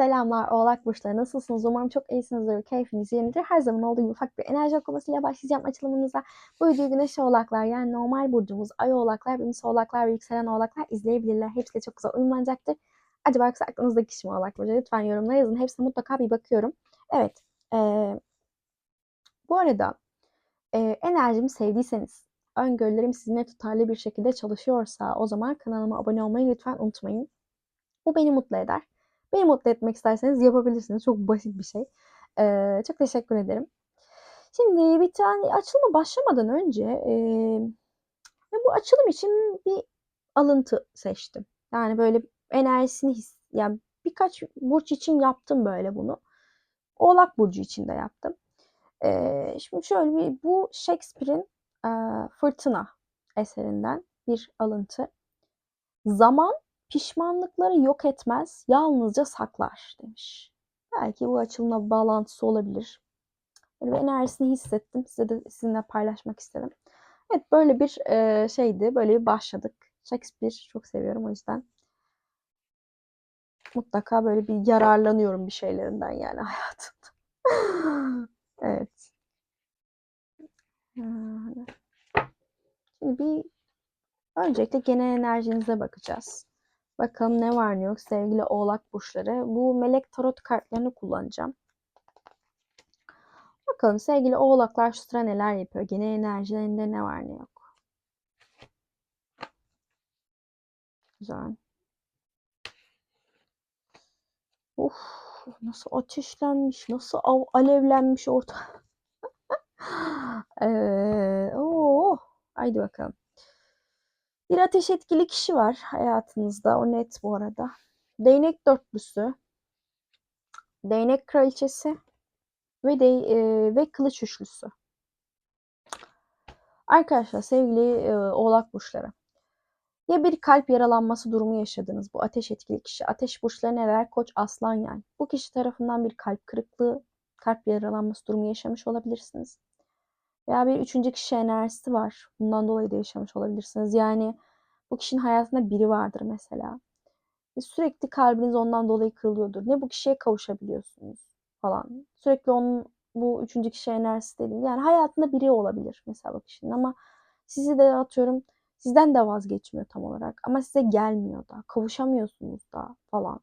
Selamlar Oğlak Burçları nasılsınız? Umarım çok iyisinizdir, keyfiniz yerindedir. Her zaman olduğu gibi ufak bir enerji okumasıyla başlayacağım açılımınıza. Bu videoyu Güneş Oğlaklar yani normal burcumuz Ay Oğlaklar, Venüs Oğlaklar ve Yükselen Oğlaklar izleyebilirler. Hepsi de çok güzel uyumlanacaktır. Acaba yoksa aklınızdaki kişi mi Oğlak Burcu? Lütfen yorumlara yazın. Hepsine mutlaka bir bakıyorum. Evet. Ee, bu arada e, enerjimi sevdiyseniz, öngörülerim sizinle tutarlı bir şekilde çalışıyorsa o zaman kanalıma abone olmayı lütfen unutmayın. Bu beni mutlu eder. Beni mutlu etmek isterseniz yapabilirsiniz. Çok basit bir şey. Ee, çok teşekkür ederim. Şimdi bir tane açılıma başlamadan önce e, bu açılım için bir alıntı seçtim. Yani böyle enerjisini his, yani birkaç burç için yaptım böyle bunu. Oğlak burcu için de yaptım. Ee, şimdi şöyle bir bu Shakespeare'in e, Fırtına eserinden bir alıntı. Zaman pişmanlıkları yok etmez, yalnızca saklar demiş. Belki bu açılımla bağlantısı olabilir. Böyle bir enerjisini hissettim. Size de sizinle paylaşmak istedim. Evet böyle bir e, şeydi. Böyle bir başladık. Shakespeare çok seviyorum o yüzden. Mutlaka böyle bir yararlanıyorum bir şeylerinden yani hayatımda. evet. Şimdi bir öncelikle genel enerjinize bakacağız. Bakalım ne var ne yok sevgili oğlak burçları. Bu melek tarot kartlarını kullanacağım. Bakalım sevgili oğlaklar şu sıra neler yapıyor. Genel enerjilerinde ne var ne yok. Güzel. Of nasıl ateşlenmiş, nasıl alevlenmiş orta. ee, oo, haydi bakalım. Bir ateş etkili kişi var hayatınızda. O net bu arada. Değnek dörtlüsü. Değnek kraliçesi. Ve, de, e, ve kılıç üçlüsü. Arkadaşlar sevgili e, oğlak burçları. Ya bir kalp yaralanması durumu yaşadınız bu ateş etkili kişi. Ateş burçları neler? Koç, aslan yani. Bu kişi tarafından bir kalp kırıklığı, kalp yaralanması durumu yaşamış olabilirsiniz. Veya bir üçüncü kişi enerjisi var. Bundan dolayı da yaşamış olabilirsiniz. Yani bu kişinin hayatında biri vardır mesela. Ve sürekli kalbiniz ondan dolayı kırılıyordur. Ne bu kişiye kavuşabiliyorsunuz falan. Sürekli onun bu üçüncü kişi enerjisi dedim. Yani hayatında biri olabilir mesela bu kişinin ama sizi de atıyorum sizden de vazgeçmiyor tam olarak ama size gelmiyor da kavuşamıyorsunuz da falan.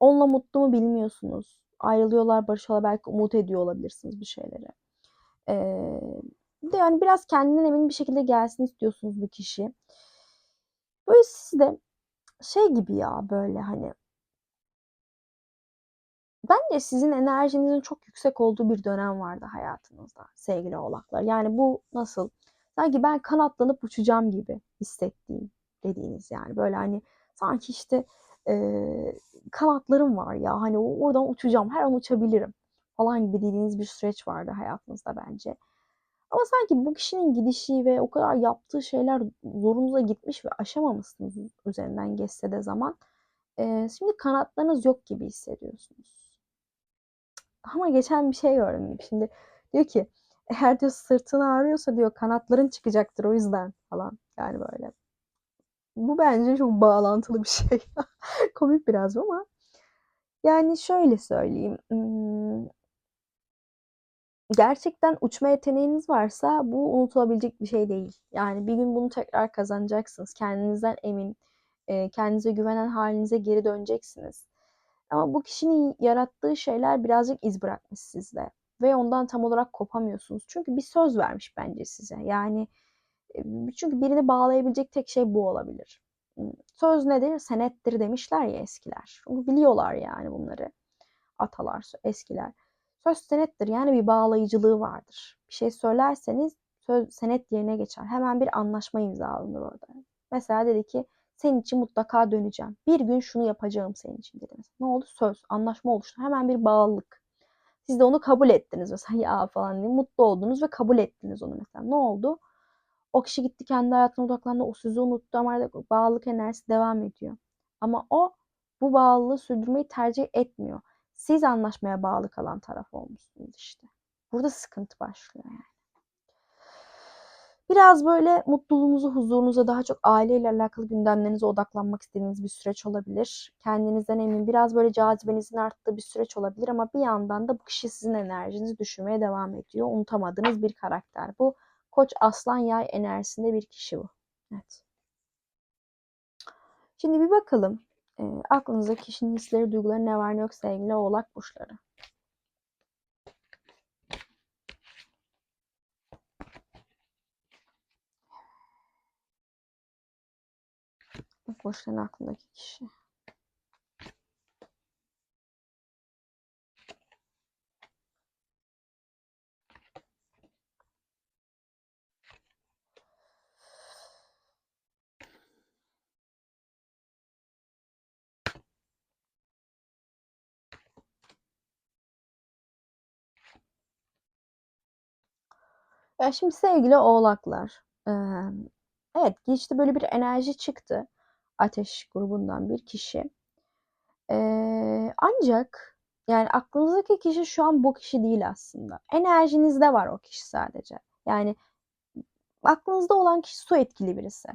Onunla mutlu mu bilmiyorsunuz. Ayrılıyorlar, barışıyorlar belki umut ediyor olabilirsiniz bir şeylere. Ee, de yani biraz kendinden emin bir şekilde gelsin istiyorsunuz bu kişi. Böyle siz de şey gibi ya böyle hani bence sizin enerjinizin çok yüksek olduğu bir dönem vardı hayatınızda sevgili oğlaklar. Yani bu nasıl? Sanki ben kanatlanıp uçacağım gibi hissettiğim dediğiniz yani böyle hani sanki işte e, kanatlarım var ya hani oradan uçacağım her an uçabilirim falan gibi dediğiniz bir süreç vardı hayatınızda bence. Ama sanki bu kişinin gidişi ve o kadar yaptığı şeyler zorunuza gitmiş ve aşamamışsınız üzerinden geçse de zaman. Ee, şimdi kanatlarınız yok gibi hissediyorsunuz. Ama geçen bir şey gördüm. Şimdi diyor ki eğer diyor sırtın ağrıyorsa diyor kanatların çıkacaktır o yüzden falan. Yani böyle. Bu bence çok bağlantılı bir şey. Komik biraz ama. Yani şöyle söyleyeyim. Gerçekten uçma yeteneğiniz varsa bu unutulabilecek bir şey değil. Yani bir gün bunu tekrar kazanacaksınız. Kendinizden emin, kendinize güvenen halinize geri döneceksiniz. Ama bu kişinin yarattığı şeyler birazcık iz bırakmış sizde. Ve ondan tam olarak kopamıyorsunuz. Çünkü bir söz vermiş bence size. Yani çünkü birini bağlayabilecek tek şey bu olabilir. Söz nedir? Senettir demişler ya eskiler. Biliyorlar yani bunları. Atalar, eskiler. Söz senettir yani bir bağlayıcılığı vardır. Bir şey söylerseniz söz senet yerine geçer. Hemen bir anlaşma imzalanır orada. Mesela dedi ki senin için mutlaka döneceğim. Bir gün şunu yapacağım senin için dedi. Ne oldu? Söz, anlaşma oluştu. Hemen bir bağlılık. Siz de onu kabul ettiniz mesela ya falan diye mutlu oldunuz ve kabul ettiniz onu mesela. Ne oldu? O kişi gitti kendi hayatına odaklandı. O sözü unuttu ama bağlılık enerjisi devam ediyor. Ama o bu bağlılığı sürdürmeyi tercih etmiyor. Siz anlaşmaya bağlı kalan taraf olmuşsunuz işte. Burada sıkıntı başlıyor yani. Biraz böyle mutluluğunuza, huzurunuza, daha çok aileyle alakalı gündemlerinize odaklanmak istediğiniz bir süreç olabilir. Kendinizden emin, biraz böyle cazibenizin arttığı bir süreç olabilir ama bir yandan da bu kişi sizin enerjinizi düşürmeye devam ediyor. Unutamadığınız bir karakter bu. Koç, aslan, yay enerjisinde bir kişi bu. Evet. Şimdi bir bakalım. E, aklınızda kişinin hisleri, duyguları ne var ne yok sevgili oğlak burçları. Burçların aklındaki kişi. Ya şimdi sevgili oğlaklar, evet işte böyle bir enerji çıktı. Ateş grubundan bir kişi. ancak yani aklınızdaki kişi şu an bu kişi değil aslında. Enerjinizde var o kişi sadece. Yani aklınızda olan kişi su etkili birisi.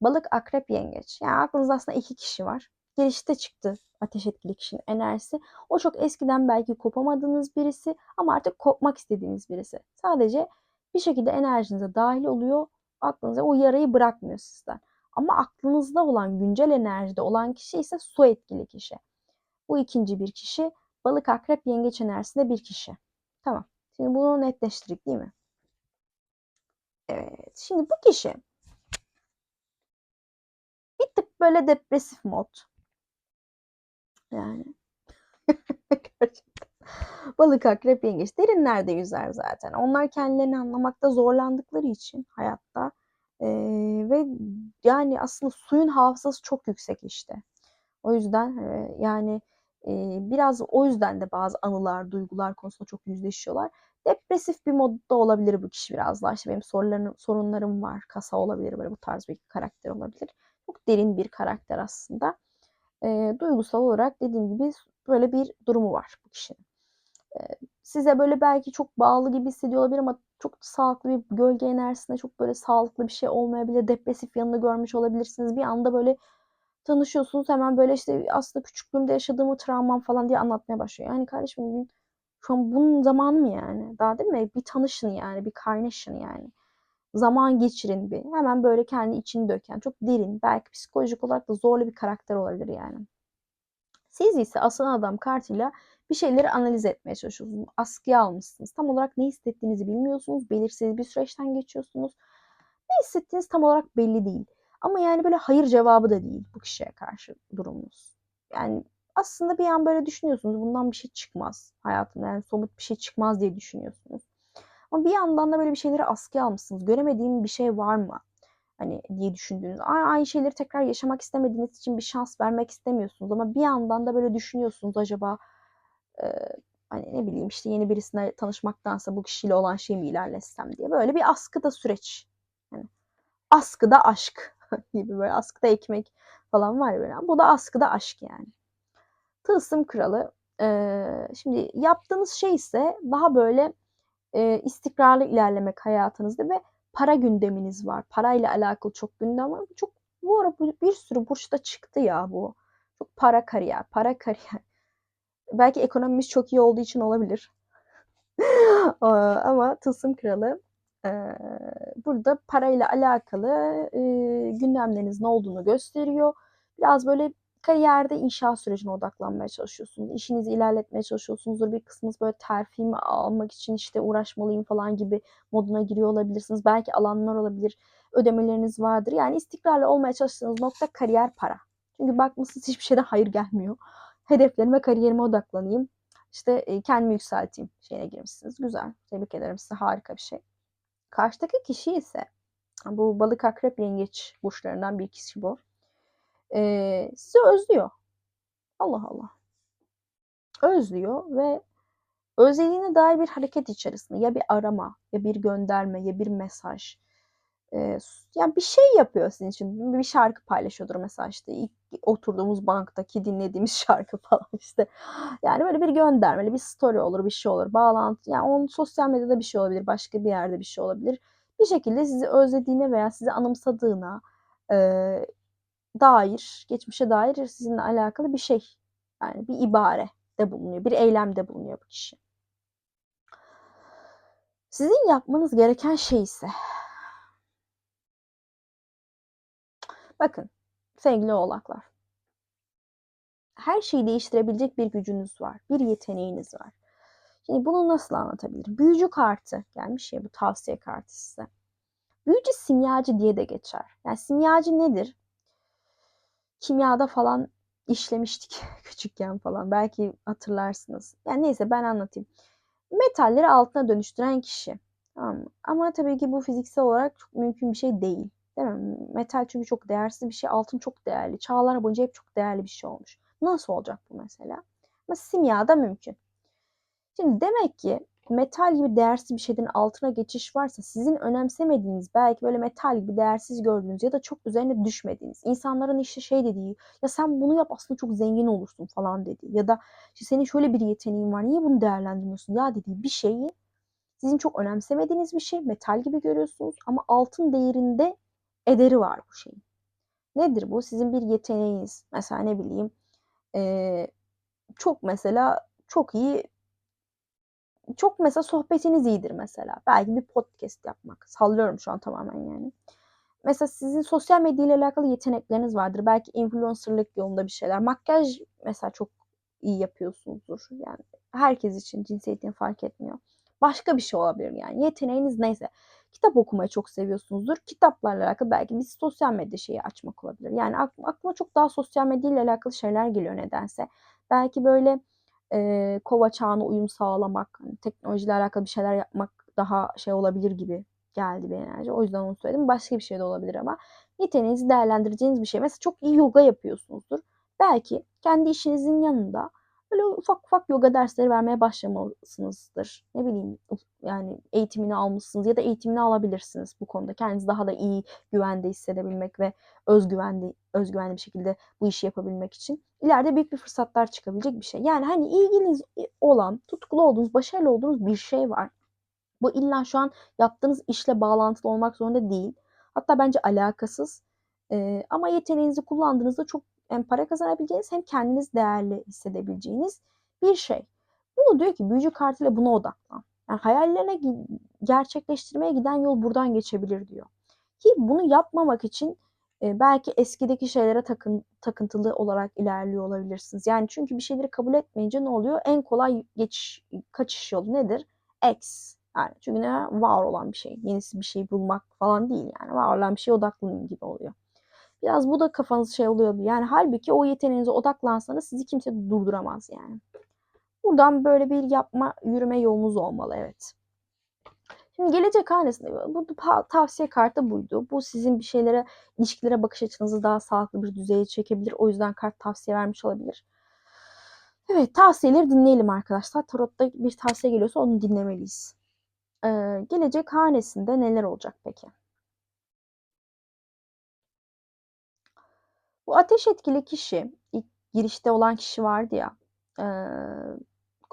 Balık, akrep, yengeç. Yani aklınızda aslında iki kişi var. Gelişte çıktı ateş etkili kişinin enerjisi. O çok eskiden belki kopamadığınız birisi ama artık kopmak istediğiniz birisi. Sadece bir şekilde enerjinize dahil oluyor. Aklınıza o yarayı bırakmıyor sizden. Ama aklınızda olan güncel enerjide olan kişi ise su etkili kişi. Bu ikinci bir kişi. Balık, akrep, yengeç enerjisinde bir kişi. Tamam. Şimdi bunu netleştirdik değil mi? Evet. Şimdi bu kişi bir tık böyle depresif mod. Yani gerçekten. Balık, akrep, yengeç derinlerde yüzer zaten. Onlar kendilerini anlamakta zorlandıkları için hayatta ee, ve yani aslında suyun hafızası çok yüksek işte. O yüzden e, yani e, biraz o yüzden de bazı anılar, duygular konusunda çok yüzleşiyorlar. Depresif bir modda olabilir bu kişi biraz daha. İşte benim sorularım, sorunlarım var. Kasa olabilir böyle bu tarz bir karakter olabilir. Çok derin bir karakter aslında. E, duygusal olarak dediğim gibi böyle bir durumu var bu kişinin size böyle belki çok bağlı gibi hissediyor olabilir ama çok sağlıklı bir gölge enerjisinde çok böyle sağlıklı bir şey olmayabilir. Depresif yanını görmüş olabilirsiniz. Bir anda böyle tanışıyorsunuz hemen böyle işte aslında küçüklüğümde yaşadığımı travmam falan diye anlatmaya başlıyor. Yani kardeşim şu an bunun zamanı mı yani? Daha değil mi? Bir tanışın yani, bir kaynaşın yani. Zaman geçirin bir. Hemen böyle kendi içini döken, çok derin, belki psikolojik olarak da zorlu bir karakter olabilir yani. Siz ise aslan adam kartıyla bir şeyleri analiz etmeye çalışıyorsunuz. Askıya almışsınız. Tam olarak ne hissettiğinizi bilmiyorsunuz. Belirsiz bir süreçten geçiyorsunuz. Ne hissettiğiniz tam olarak belli değil. Ama yani böyle hayır cevabı da değil bu kişiye karşı durumunuz. Yani aslında bir an böyle düşünüyorsunuz. Bundan bir şey çıkmaz hayatımda. Yani somut bir şey çıkmaz diye düşünüyorsunuz. Ama bir yandan da böyle bir şeyleri askıya almışsınız. Göremediğim bir şey var mı? Hani diye düşündüğünüz. Aynı şeyleri tekrar yaşamak istemediğiniz için bir şans vermek istemiyorsunuz. Ama bir yandan da böyle düşünüyorsunuz acaba e, hani ne bileyim işte yeni birisine tanışmaktansa bu kişiyle olan şeyimi ilerletsem diye böyle bir askıda süreç. Yani askıda aşk gibi böyle askıda ekmek falan var böyle. Bu da askıda aşk yani. Tılsım kralı. E, şimdi yaptığınız şey ise daha böyle e, istikrarlı ilerlemek hayatınızda ve para gündeminiz var. Parayla alakalı çok gündem var. Çok bu ara bir sürü burçta çıktı ya bu. Çok para kariyer, para kariyer belki ekonomimiz çok iyi olduğu için olabilir. Ama Tılsım Kralı burada parayla alakalı gündemlerinizin olduğunu gösteriyor. Biraz böyle kariyerde inşa sürecine odaklanmaya çalışıyorsunuz. İşinizi ilerletmeye çalışıyorsunuz. Bir kısmınız böyle terfimi almak için işte uğraşmalıyım falan gibi moduna giriyor olabilirsiniz. Belki alanlar olabilir. Ödemeleriniz vardır. Yani istikrarlı olmaya çalıştığınız nokta kariyer para. Çünkü bakmışsınız hiçbir şeyden hayır gelmiyor hedeflerime, kariyerime odaklanayım. İşte e, kendimi yükselteyim şeyine girmişsiniz. Güzel. Tebrik ederim size. Harika bir şey. Karşıdaki kişi ise bu balık akrep yengeç burçlarından bir kişi bu. Ee, sizi özlüyor. Allah Allah. Özlüyor ve özlediğine dair bir hareket içerisinde ya bir arama ya bir gönderme ya bir mesaj e, yani bir şey yapıyor sizin için. Bir şarkı paylaşıyordur mesela işte ilk oturduğumuz banktaki dinlediğimiz şarkı falan işte. Yani böyle bir göndermeli bir story olur, bir şey olur. Bağlantı yani onun sosyal medyada bir şey olabilir, başka bir yerde bir şey olabilir. bir şekilde sizi özlediğine veya sizi anımsadığına e, dair, geçmişe dair sizinle alakalı bir şey. Yani bir ibare de bulunuyor, bir eylemde bulunuyor bu kişi. Sizin yapmanız gereken şey ise bakın sevgili oğlaklar her şeyi değiştirebilecek bir gücünüz var. Bir yeteneğiniz var. Şimdi bunu nasıl anlatabilirim? Büyücü kartı gelmiş ya bu tavsiye kartı size. Büyücü simyacı diye de geçer. Yani simyacı nedir? Kimyada falan işlemiştik küçükken falan. Belki hatırlarsınız. Yani neyse ben anlatayım. Metalleri altına dönüştüren kişi. Tamam mı? Ama tabii ki bu fiziksel olarak çok mümkün bir şey değil. Değil mi? Metal çünkü çok değersiz bir şey. Altın çok değerli. Çağlar boyunca hep çok değerli bir şey olmuş. Nasıl olacak bu mesela? Ama simyada mümkün. Şimdi demek ki metal gibi değersiz bir şeyden altına geçiş varsa sizin önemsemediğiniz belki böyle metal gibi değersiz gördüğünüz ya da çok üzerine düşmediğiniz insanların işte şey dediği ya sen bunu yap aslında çok zengin olursun falan dediği ya da işte senin şöyle bir yeteneğin var niye bunu değerlendirmiyorsun ya dediği bir şeyi sizin çok önemsemediğiniz bir şey metal gibi görüyorsunuz ama altın değerinde ederi var bu şeyin. Nedir bu? Sizin bir yeteneğiniz. Mesela ne bileyim ee, çok mesela çok iyi çok mesela sohbetiniz iyidir mesela. Belki bir podcast yapmak. Sallıyorum şu an tamamen yani. Mesela sizin sosyal medya ile alakalı yetenekleriniz vardır. Belki influencerlık yolunda bir şeyler. Makyaj mesela çok iyi yapıyorsunuzdur. Yani herkes için cinsiyetini fark etmiyor. Başka bir şey olabilir yani. Yeteneğiniz neyse. Kitap okumayı çok seviyorsunuzdur. Kitaplarla alakalı belki bir sosyal medya şeyi açmak olabilir. Yani aklıma çok daha sosyal medya ile alakalı şeyler geliyor nedense. Belki böyle e, kova çağına uyum sağlamak, hani teknolojiyle alakalı bir şeyler yapmak daha şey olabilir gibi geldi bir enerji. O yüzden onu söyledim. Başka bir şey de olabilir ama yeteneğinizi değerlendireceğiniz bir şey. Mesela çok iyi yoga yapıyorsunuzdur. Belki kendi işinizin yanında böyle ufak ufak yoga dersleri vermeye başlamalısınızdır. Ne bileyim yani eğitimini almışsınız ya da eğitimini alabilirsiniz bu konuda. Kendinizi daha da iyi güvende hissedebilmek ve özgüvenli, özgüvenli bir şekilde bu işi yapabilmek için ileride büyük bir fırsatlar çıkabilecek bir şey. Yani hani ilginiz olan, tutkulu olduğunuz, başarılı olduğunuz bir şey var. Bu illa şu an yaptığınız işle bağlantılı olmak zorunda değil. Hatta bence alakasız. Ee, ama yeteneğinizi kullandığınızda çok hem para kazanabileceğiniz hem kendiniz değerli hissedebileceğiniz bir şey. Bunu diyor ki büyücü kartıyla buna odaklan. Yani hayallerine gerçekleştirmeye giden yol buradan geçebilir diyor. Ki bunu yapmamak için e, belki eskideki şeylere takın, takıntılı olarak ilerliyor olabilirsiniz. Yani çünkü bir şeyleri kabul etmeyince ne oluyor? En kolay geçiş, kaçış yolu nedir? X. Yani çünkü ne? Var olan bir şey. Yenisi bir şey bulmak falan değil yani. Var olan bir şeye odaklanın gibi oluyor. Biraz bu da kafanız şey oluyor. Yani halbuki o yeteneğinize odaklansanız sizi kimse durduramaz yani. Buradan böyle bir yapma, yürüme yolunuz olmalı evet. Şimdi gelecek hanesinde bu tavsiye kartı buydu. Bu sizin bir şeylere, ilişkilere bakış açınızı daha sağlıklı bir düzeye çekebilir. O yüzden kart tavsiye vermiş olabilir. Evet tavsiyeleri dinleyelim arkadaşlar. Tarotta bir tavsiye geliyorsa onu dinlemeliyiz. Ee, gelecek hanesinde neler olacak peki? Bu ateş etkili kişi, ilk girişte olan kişi vardı ya, e,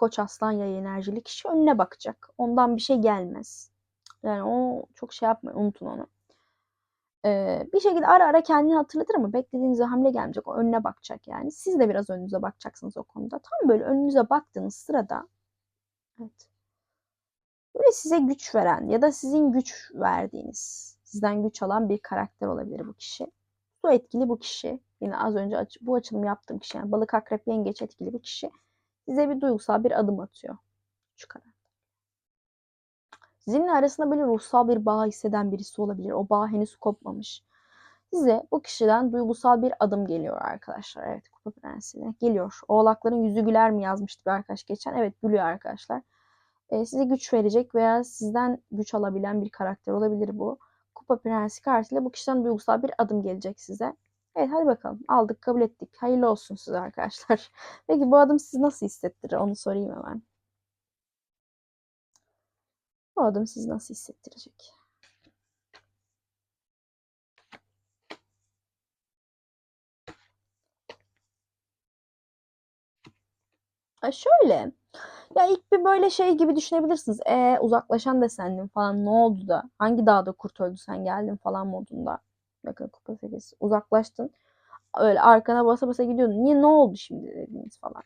Koç aslan yay enerjili kişi önüne bakacak. Ondan bir şey gelmez. Yani o çok şey yapmayın, unutun onu. Ee, bir şekilde ara ara kendini hatırlatır ama beklediğiniz hamle gelmeyecek. O önüne bakacak yani. Siz de biraz önünüze bakacaksınız o konuda. Tam böyle önünüze baktığınız sırada evet. Böyle size güç veren ya da sizin güç verdiğiniz, sizden güç alan bir karakter olabilir bu kişi. Su etkili bu kişi. Yine az önce aç bu açılımı yaptığım kişi. Yani balık akrep yengeç etkili bu kişi. Size bir duygusal bir adım atıyor. Şu kadar. Sizinle arasında böyle ruhsal bir bağ hisseden birisi olabilir. O bağ henüz kopmamış. Size bu kişiden duygusal bir adım geliyor arkadaşlar. Evet kupa prensine geliyor. Oğlakların yüzü güler mi yazmıştı bir arkadaş geçen. Evet gülüyor arkadaşlar. Ee, size güç verecek veya sizden güç alabilen bir karakter olabilir bu. Kupa Prensi kartıyla bu kişiden duygusal bir adım gelecek size. Evet hadi bakalım aldık kabul ettik. Hayırlı olsun size arkadaşlar. Peki bu adım sizi nasıl hissettirir onu sorayım hemen. Bu adım sizi nasıl hissettirecek? şöyle Ya ilk bir böyle şey gibi düşünebilirsiniz. E uzaklaşan desendim falan ne oldu da hangi dağda kurt öldü sen geldin falan modunda. Bakın kupa 8 uzaklaştın. Öyle arkana basa basa gidiyordun. Niye ne oldu şimdi dediniz falan.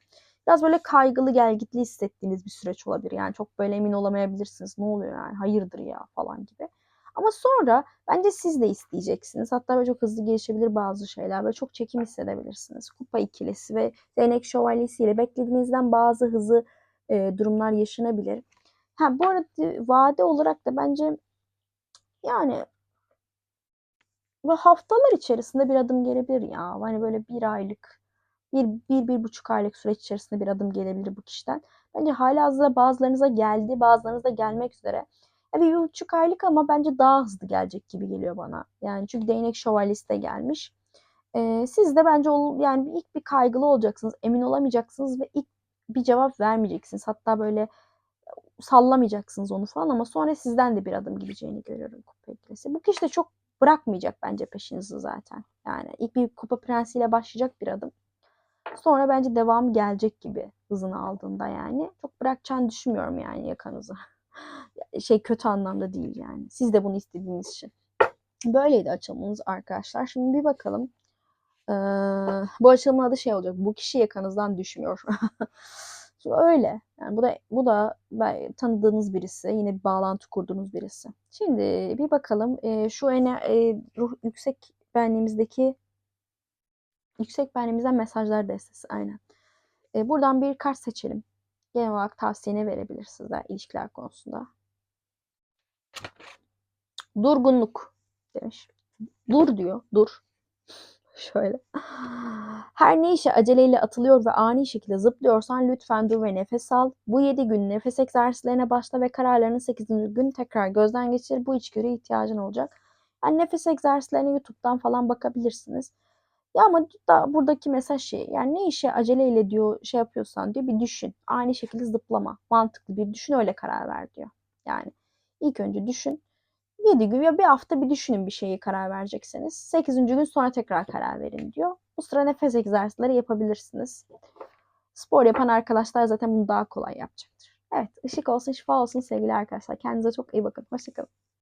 Biraz böyle kaygılı gelgitli hissettiğiniz bir süreç olabilir. Yani çok böyle emin olamayabilirsiniz. Ne oluyor yani hayırdır ya falan gibi. Ama sonra bence siz de isteyeceksiniz. Hatta böyle çok hızlı gelişebilir bazı şeyler. Böyle çok çekim hissedebilirsiniz. Kupa ikilisi ve değnek şövalyesiyle beklediğinizden bazı hızı e, durumlar yaşanabilir. Ha bu arada vade olarak da bence yani ve haftalar içerisinde bir adım gelebilir ya. Hani böyle bir aylık, bir, bir, bir buçuk aylık süreç içerisinde bir adım gelebilir bu kişiden. Bence halihazırda bazılarınıza geldi, bazılarınıza gelmek üzere. Ya bir, bir buçuk aylık ama bence daha hızlı gelecek gibi geliyor bana. Yani çünkü değnek şövalyesi de gelmiş. Ee, siz de bence ol, yani ilk bir kaygılı olacaksınız, emin olamayacaksınız ve ilk bir cevap vermeyeceksiniz. Hatta böyle sallamayacaksınız onu falan ama sonra sizden de bir adım gideceğini görüyorum kupa ikilisi. Bu kişi de çok bırakmayacak bence peşinizi zaten. Yani ilk bir kupa prensiyle başlayacak bir adım. Sonra bence devam gelecek gibi hızını aldığında yani. Çok bırakacağını düşünmüyorum yani yakanızı. şey kötü anlamda değil yani. Siz de bunu istediğiniz için. Böyleydi açılımımız arkadaşlar. Şimdi bir bakalım. Ee, bu açılımın adı şey olacak. Bu kişi yakanızdan düşmüyor. Öyle. Yani bu da bu da tanıdığınız birisi, yine bir bağlantı kurduğunuz birisi. Şimdi bir bakalım e, şu ene, e, ruh yüksek benliğimizdeki yüksek benliğimizden mesajlar destesi aynen. E, buradan bir kart seçelim. Genel olarak tavsiyene verebilir size ilişkiler konusunda. Durgunluk demiş. Dur diyor. Dur. Şöyle. Her ne işe aceleyle atılıyor ve ani şekilde zıplıyorsan lütfen dur ve nefes al. Bu 7 gün nefes egzersizlerine başla ve kararlarını 8. gün tekrar gözden geçir. Bu içgörüye ihtiyacın olacak. Yani nefes egzersizlerine YouTube'dan falan bakabilirsiniz. Ya ama da buradaki mesaj şey yani ne işe aceleyle diyor şey yapıyorsan diyor bir düşün. Aynı şekilde zıplama. Mantıklı bir düşün öyle karar ver diyor. Yani ilk önce düşün. 7 gün ya bir hafta bir düşünün bir şeyi karar verecekseniz. 8. gün sonra tekrar karar verin diyor. Bu sıra nefes egzersizleri yapabilirsiniz. Spor yapan arkadaşlar zaten bunu daha kolay yapacaktır. Evet ışık olsun şifa olsun sevgili arkadaşlar. Kendinize çok iyi bakın. Hoşçakalın.